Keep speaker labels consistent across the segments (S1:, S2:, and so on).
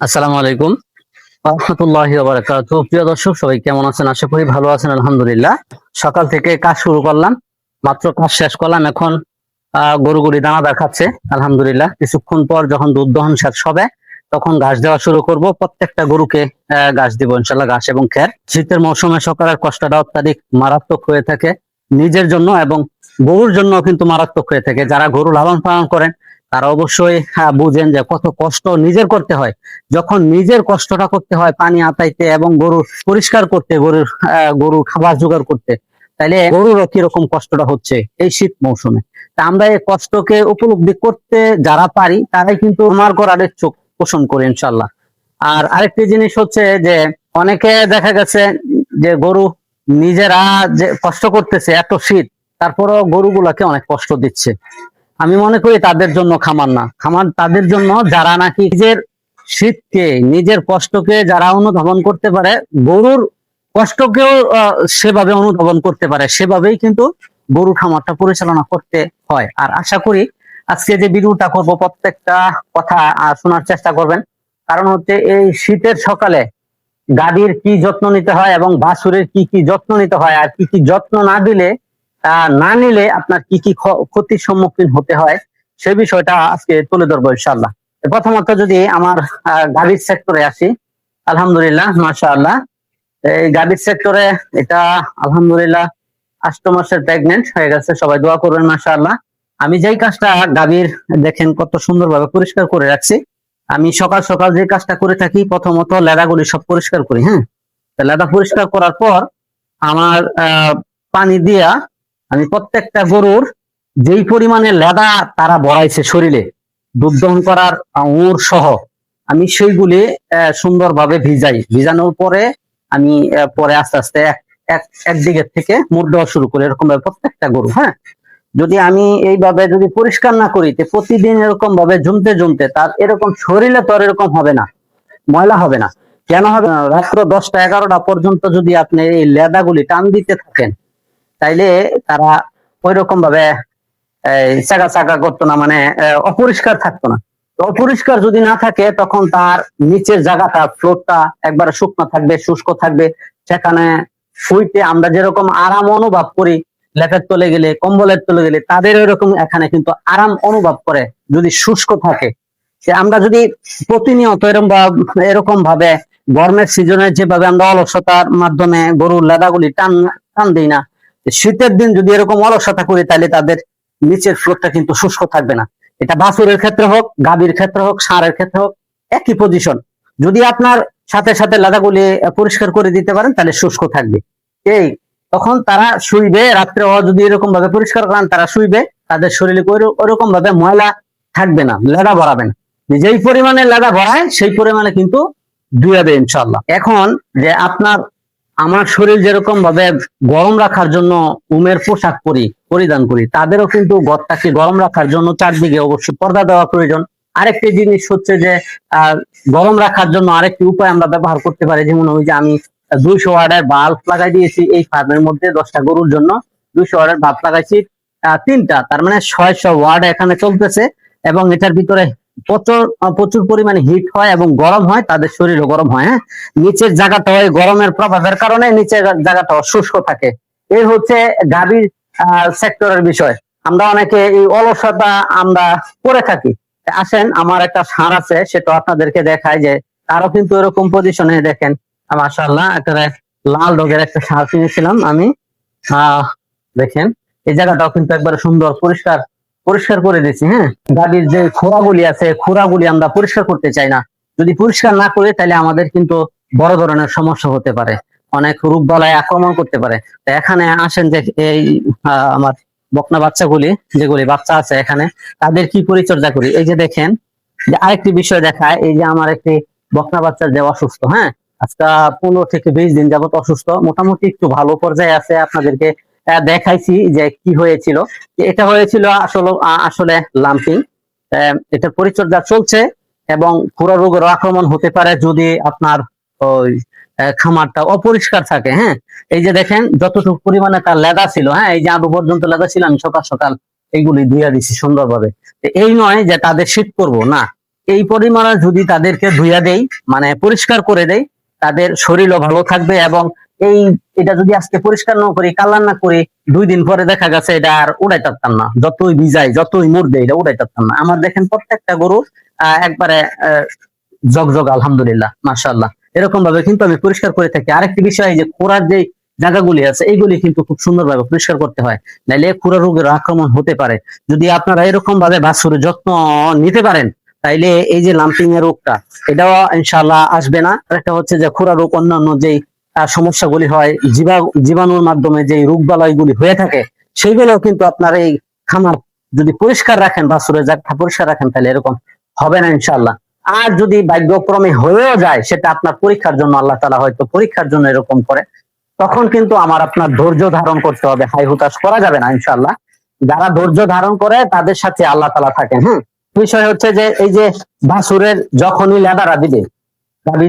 S1: আসসালামু আলাইকুম। রহমতুল্লাহ বারাকাত প্রিয় দর্শক সবাই কেমন আছেন? আশা করি ভালো আছেন আলহামদুলিল্লাহ। সকাল থেকে কাজ শুরু করলাম মাত্র কাজ শেষ করলাম এখন আহ, গরুগুলি দানা দেখাচ্ছে আলহামদুলিল্লাহ। কিছুক্ষণ পর যখন দুধ দহন শেষ হবে তখন ঘাস দেওয়া শুরু করব। প্রত্যেকটা গরুকে ঘাস দিব ইনশাল্লাহ ঘাস এবং খের। শীতের মৌসুমে সকালের কষ্টটা অত্যাধিক মারাত্মক হয়ে থাকে। নিজের জন্য এবং গরুর জন্য কিন্তু মারাত্মক হয়ে থাকে। যারা গরু লালন পালন করেন তারা অবশ্যই হ্যাঁ, বুঝেন যে কত কষ্ট নিজের করতে হয়। যখন নিজের কষ্টটা করতে হয় পানি আতাইতে এবং গরু পরিষ্কার করতে গরুর গরুর খাবার জোগাড় করতে তাইলে গরুরও কীরকম কষ্টটা হচ্ছে এই শীত মৌসুমে। তা আমরা এই কষ্টকে উপলব্ধি করতে যারা পারি তারাই কিন্তু আমার করারের চোখ পোষণ করি ইনশাল্লাহ আর আরেকটি জিনিস হচ্ছে যে অনেকে দেখা গেছে যে গরু নিজেরা যে কষ্ট করতেছে এত শীত তারপরও গরুগুলাকে অনেক কষ্ট দিচ্ছে। আমি মনে করি তাদের জন্য খামার না। খামার তাদের জন্য যারা নাকি নিজের শীতকে, নিজের কষ্টকে যারা অনুধাবন করতে পারে, গরুর কষ্টকেও সেভাবে অনুধাবন করতে পারে। সেভাবেই কিন্তু গরু খামারটা পরিচালনা করতে হয়। আর আশা করি আজকে যে ভিডিওটা করব, প্রত্যেকটা কথা শোনার চেষ্টা করবেন। কারণ হচ্ছে এই শীতের সকালে গাভীর কি যত্ন নিতে হয় এবং বাছুরের কি কি যত্ন নিতে হয় আর কি কি যত্ন না দিলে না নিলে আপনার কি কি ক্ষতির সম্মুখীন হতে হয়, সে বিষয়টা আজকে তুলে ধরবো ইনশাল্লাহ প্রথমত যদি আমার গাভীর সেক্টরে আসি, আলহামদুলিল্লাহ মাশা আল্লাহ এই গাভীর সেক্টরে এটা আলহামদুলিল্লাহ আষ্ট মাসের প্রেগনেন্ট হয়ে গেছে, সবাই দোয়া করবেন মাশা আল্লাহ আমি যেই কাজটা গাভীর দেখেন কত সুন্দরভাবে পরিষ্কার করে রাখছি। আমি সকাল সকাল যে কাজটা করে থাকি, প্রথমত লেদাগুলি সব পরিষ্কার করি হ্যাঁ? লেদা পরিষ্কার করার পর আমার পানি দিয়া আমি প্রত্যেকটা গরুর যেই পরিমাণে লেদা তারা বড়াইছে শরীরে, দুধ দহন করার উর সহ, আমি সেইগুলি সুন্দরভাবে ভিজাই। ভিজানোর পরে আমি পরে আস্তে আস্তে এক এক থেকে মুড় দেওয়া শুরু করি এরকম ভাবে প্রত্যেকটা গরু হ্যাঁ? যদি আমি এইভাবে যদি পরিষ্কার না করি প্রতিদিন এরকম ভাবে জমতে জমতে তার এরকম শরীরে তো এরকম হবে না, ময়লা হবে না। কেন হবে না? রাত্র দশটা এগারোটা পর্যন্ত যদি আপনি এই লেদাগুলি টান দিতে থাকেন তাইলে তারা ওই রকম ভাবে চাকা চাকা করতো না মানে অপরিষ্কার থাকতো না। অপরিষ্কার যদি না থাকে, তখন তার নিচের জায়গাটা ফ্লোরটা একবারে শুকনো থাকবে, শুষ্ক থাকবে। সেখানে শুইতে আমরা যেরকম আরাম অনুভব করি, লেপের তলে গেলে, কম্বলের তলে গেলে, তাদের এরকম এখানে কিন্তু আরাম অনুভব করে, যদি শুষ্ক থাকে। আমরা যদি প্রতিনিয়ত এরকম এরকম ভাবে, গরমের সিজনে যেভাবে আমরা অলসতার মাধ্যমে গরুর লেদাগুলি টান টান দিই না শীতের দিন যদি এরকম অলসতা করি, তাহলে তাদের নিচের ফ্লোরটা কিন্তু শুষ্ক থাকবে না। এটা বাছুরের ক্ষেত্রে হোক, গাভীর ক্ষেত্রে হোক, ষাঁড়ের ক্ষেত্রে হোক, একই পজিশন যদি আপনার সাথে সাথে লাদাগুলি পরিষ্কার করে দিতে পারেন, তাহলে শুষ্ক থাকবে। এই, তখন তারা শুইবে, রাত্রে যদি এরকম ভাবে পরিষ্কার করেন, তারা শুইবে, তাদের শরীরে ওরকম ভাবে ময়লা থাকবে না, লেদা ভরাবে না। যেই পরিমাণে লেদা ভরায়, সেই পরিমাণে কিন্তু ধুয়াবে ইনশাল্লাহ এখন যে আপনার আমার শরীর যেরকম ভাবে গরম রাখার জন্য উমের পোশাক পরি, পরিধান করি, তাদেরও কিন্তু ঘরটাকে গরম রাখার জন্য চারদিকে অবশ্যই পর্দা দেওয়া প্রয়োজন। আরেকটি জিনিস হচ্ছে যে গরম রাখার জন্য আরেকটি উপায় আমরা ব্যবহার করতে পারি, যেমন ওই যে আমি দুইশো ওয়ার্ডের বাল্ব লাগাই দিয়েছি, এই ফার্মের মধ্যে দশটা গরুর জন্য দুইশো ওয়ার্ডের বাল্ব লাগাইছি তিনটা, তার মানে ছয়শো ওয়ার্ড এখানে চলতেছে এবং এটার ভিতরে প্রচুর প্রচুর পরিমাণে হিট হয় এবং গরম হয়, তাদের শরীরও গরম হয় হ্যাঁ? নিচের জায়গাটা হয় গরমের প্রভাবের কারণে নিচের জায়গাটা শুষ্ক থাকে। এই হচ্ছে গাভীর সেক্টরের বিষয়। আমরা অনেকে এই অলসতা আমরা করে থাকি। আসেন, আমার একটা সার আছে, সেটা আপনাদেরকে দেখায় যে তারও কিন্তু এরকম পজিশনে দেখেন মাশাল্লাহ একটা লাল রঙের একটা সার কিনেছিলাম আমি। দেখেন, এই জায়গাটাও কিন্তু একবারে সুন্দর, পরিষ্কার। পরিষ্কার করে দিয়েছি হ্যাঁ? গাভীর যে খোরাগুলি আছে খোরাগুলি আমরা পরিষ্কার করতে চাই না। যদি পরিষ্কার না করি, তাহলে আমাদের কিন্তু বড় ধরনের সমস্যা হতে পারে। অনেক রূপ বলায় আক্রমণ করতে পারে। এখানে আসেন যে এই আমার বকনা বাচ্চাগুলি, যেগুলি বাচ্চা আছে এখানে, তাদের কি পরিচর্যা করি? এই যে দেখেন, যে আরেকটি বিষয় দেখায়, এই যে আমার একটি বকনা বাচ্চা যে অসুস্থ হ্যাঁ? আজকে পনেরো থেকে বিশ দিন যাবত অসুস্থ, মোটামুটি একটু ভালো পর্যায়ে আছে আপনাদেরকে দেখাইছি যে কি হয়েছিল। এটা হয়েছিল আসলে আসলে লাম্পিং। এটার পরিচর্যা চলছে এবং পুরো রোগের আক্রমণ হতে পারে যদি আপনার ওই খামারটা অপরিষ্কার থাকে হ্যাঁ? এই যে দেখেন, যতটুকু পরিমাণে তার লেদা ছিল হ্যাঁ? এই যে আদৌ পর্যন্ত লেদা ছিল, আমি সকাল সকাল এইগুলি ধুইয়া দিছি সুন্দরভাবে। এই নয় যে তাদের শীত করব, না। এই পরিমাণে যদি তাদেরকে ধুইয়া দেই মানে পরিষ্কার করে দেই, তাদের শরীরও ভালো থাকবে এবং এই এটা যদি আজকে পরিষ্কার না করি কালার না করি দুই দিন পরে দেখা গেছে এটা আর উড়াই পারতাম না। যতই ভিজাই যতই মুড় দেয় এটা উড়াই পারতাম না। আমার দেখেন প্রত্যেকটা গরু আহ, একবারে জগজগ আলহামদুলিল্লাহ মাশাআল্লাহ। এরকম ভাবে কিন্তু আমি পরিষ্কার করে থাকি। আরেকটি বিষয় যে খোরার যে জায়গাগুলি আছে এইগুলি কিন্তু খুব সুন্দরভাবে পরিষ্কার করতে হয়। নাইলে খুরা রোগের আক্রমণ হতে পারে। যদি আপনারা এরকম ভাবে বাছুরের যত্ন নিতে পারেন তাইলে এই যে লাম্পিং এর রোগটা এটাও ইনশাল্লাহ আসবে না। একটা হচ্ছে যে খুরা রোগ অন্যান্য যেই সমস্যাগুলি হয়। জীবা, জীবাণুর মাধ্যমে যে রোগ বালাইগুলি হয়ে থাকে সেইগুলো কিন্তু আপনার এই খামার যদি পরিষ্কার রাখেন বাছুরের জায়গা পরিষ্কার রাখেন, তাহলে এরকম হবে না ইনশাআল্লাহ। আর যদি ভাগ্যক্রমে হয়েও যায়, সেটা আপনার পরীক্ষার জন্য, আল্লাহ তালা হয়তো পরীক্ষার জন্য এরকম করে, তখন কিন্তু আমার আপনার ধৈর্য ধারণ করতে হবে। হাই হুতাশ করা যাবে না ইনশাআল্লাহ। যারা ধৈর্য ধারণ করে, তাদের সাথে আল্লাহ তালা থাকেন হ্যাঁ বিষয় হচ্ছে যে, এই যে বাছুরের যখনই লেদারা দিবে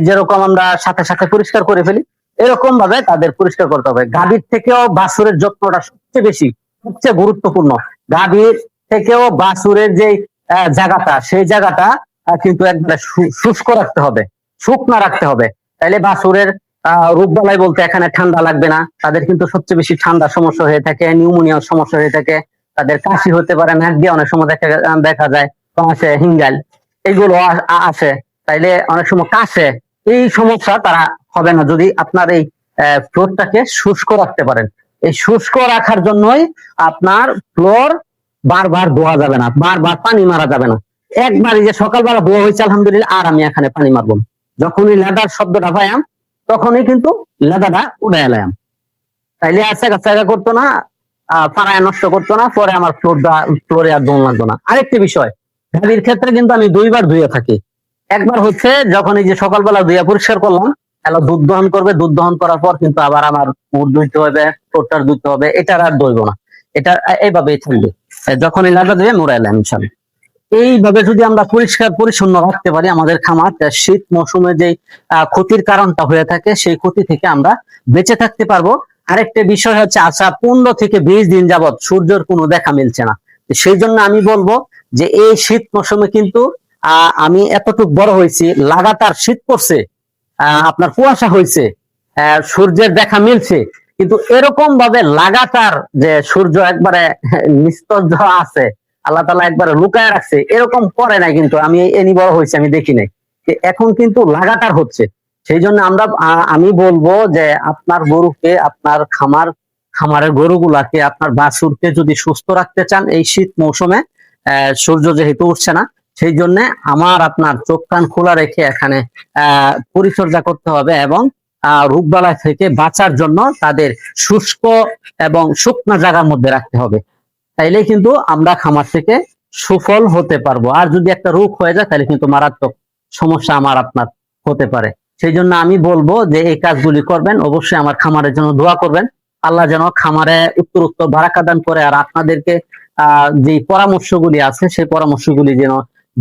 S1: যেরকম আমরা সাথে সাথে পরিষ্কার করে ফেলি। এরকম ভাবে তাদের পরিষ্কার করতে হবে। গাভীর থেকেও বাছুরের যত্নটা সবচেয়ে বেশি, সবচেয়ে গুরুত্বপূর্ণ। গাভীর থেকেও বাছুরের যে জায়গাটা, সেই জায়গাটা কিন্তু একবারে শুষ্ক রাখতে হবে, শুকনা রাখতে হবে। তাইলে বাছুরের রোগবালাই বলতে এখানে ঠান্ডা লাগবে না। তাদের কিন্তু সবচেয়ে বেশি ঠান্ডা সমস্যা হয়ে থাকে, নিউমোনিয়ার সমস্যা হয়ে থাকে। তাদের কাশি হতে পারে, নাক দিয়ে অনেক সময় দেখা দেখা যায় কাশে হিঙ্গাল। এগুলো আসে। তাইলে অনেক সময় কাশে। এই সমস্যা তারা হবে না যদি আপনার এই ফ্লোরটাকে শুষ্ক রাখতে পারেন। এই শুষ্ক রাখার জন্যই আপনার ফ্লোর বারবার ধোয়া যাবে না, বারবার পানি মারা যাবে না। একবার যে সকালবেলা ধোয়া হয়েছে, আলহামদুলিল্লাহ, আর আমি এখানে পানি মারবো না। যখনই লেদার শব্দটা পাইয়াম, তখনই কিন্তু লেদাটা উড়ে এলাম তাইলে আর জায়গা জায়গা করতো না পাড়ায় নষ্ট করতো না, পরে আমার ফ্লোরটা, ফ্লোরে আর দোল লাগতো না। আরেকটি বিষয় গাড়ির ক্ষেত্রে কিন্তু আমি দুইবার ধুয়ে থাকি। একবার হচ্ছে যখন এই যে সকালবেলা ধুয়ে পরিষ্কার করলাম এলা দুধ দহন করবে, দুধ দহন করার পর কিন্তু আবার আমার মুখ ধুইতে হবে, ঠোঁটটার ধুইতে হবে এটার আর ধুইব না। এটা এইভাবেই থাকবে। যখনই লাগা দেবে মোড়াইলাম ইনশাল্লাহ। এইভাবে যদি আমরা পরিষ্কার পরিচ্ছন্ন রাখতে পারি আমাদের খামার শীত মৌসুমে যে ক্ষতির কারণটা হয়ে থাকে, সেই ক্ষতি থেকে আমরা বেঁচে থাকতে পারব। আরেকটা বিষয় হচ্ছে আচ্ছা পনেরো থেকে বিশ দিন যাবত সূর্যের কোনো দেখা মিলছে না। সেই জন্য আমি বলব যে এই শীত মৌসুমে কিন্তু আমি এতটুকু বড় হয়েছি, লাগাতার শীত পড়ছে আপনার কুয়াশা হয়েছে সূর্যের দেখা মিলছে, কিন্তু এরকম ভাবে লাগাতার যে সূর্য একবারে নিস্তব্ধ আছে, আল্লাহ তালা একবারে লুকায় রাখছে, এরকম করে না কিন্তু আমি এনি বড় হয়েছে, আমি দেখি নাই। এখন কিন্তু লাগাতার হচ্ছে। সেই জন্য আমরা আমি বলব যে আপনার গরুকে, আপনার খামার, খামারের গরুগুলাকে, আপনার বাছুরকে যদি সুস্থ রাখতে চান এই শীত মৌসুমে সূর্য যেহেতু উঠছে না সেই জন্য আমার আপনার চোখ কান খোলা রেখে এখানে পরিচর্যা করতে হবে এবং, আহ, রোগবালাই থেকে বাঁচার জন্য তাদের শুষ্ক এবং শুকনা জায়গার মধ্যে রাখতে হবে। তাইলে কিন্তু আমরা খামার থেকে সুফল হতে পারব। আর যদি একটা রোগ হয়ে যায় তাহলে কিন্তু মারাত্মক সমস্যা আমার আপনার হতে পারে। সেই জন্য আমি বলব যে এই কাজগুলি করবেন, অবশ্যই আমার খামারের জন্য দোয়া করবেন। আল্লাহ যেন খামারে উত্তর উত্তর বারাকা দান করে, আর আপনাদেরকে, আহ যে পরামর্শগুলি আছে, সেই পরামর্শগুলি যেন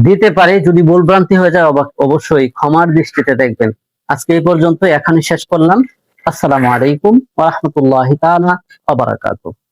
S1: দিতে পারে, যদি ভুলভ্রান্তি হয়ে যায়, অব- অবশ্যই ক্ষমার দৃষ্টিতে দেখবেন। আজকে এই পর্যন্ত এখানে শেষ করলাম। আসসালামু আলাইকুম ওয়া রাহমাতুল্লাহি তাআলা ওয়া বারাকাতুহু।